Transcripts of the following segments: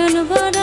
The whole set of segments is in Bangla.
শাসন বড়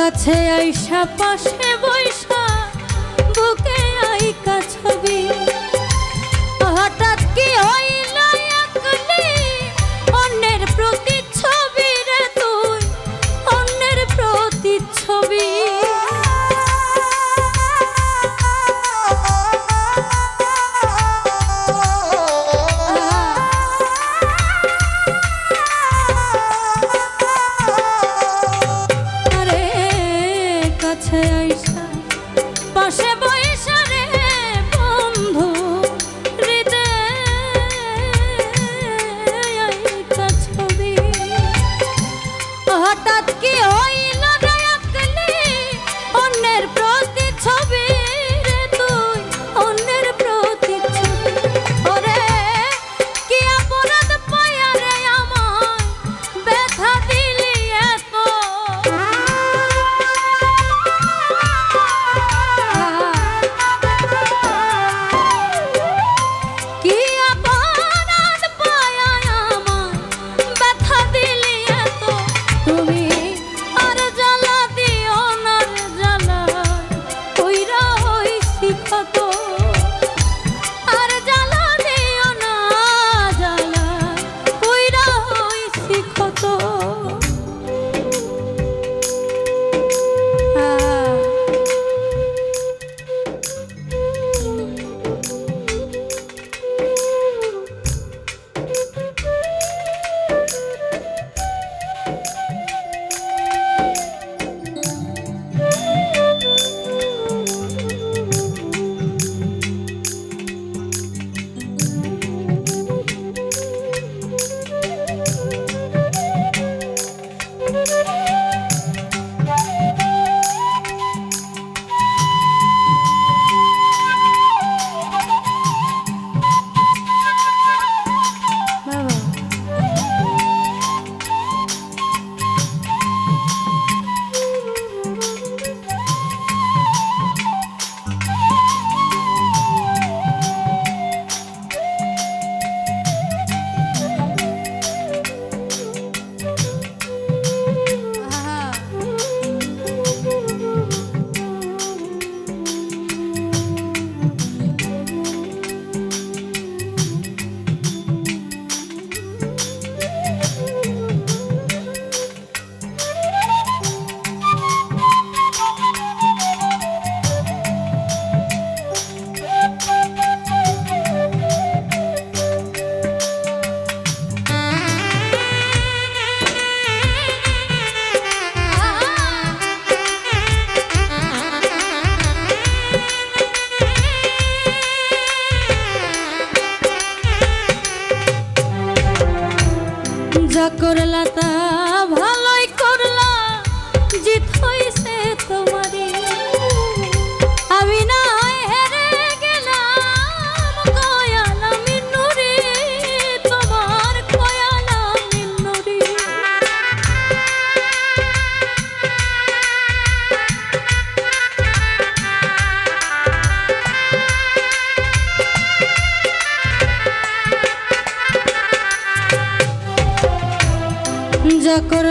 কাছে আইসা পাশে বৈশা বুকে আইকা ছবি। হঠাৎ কি হয় কত যা করলা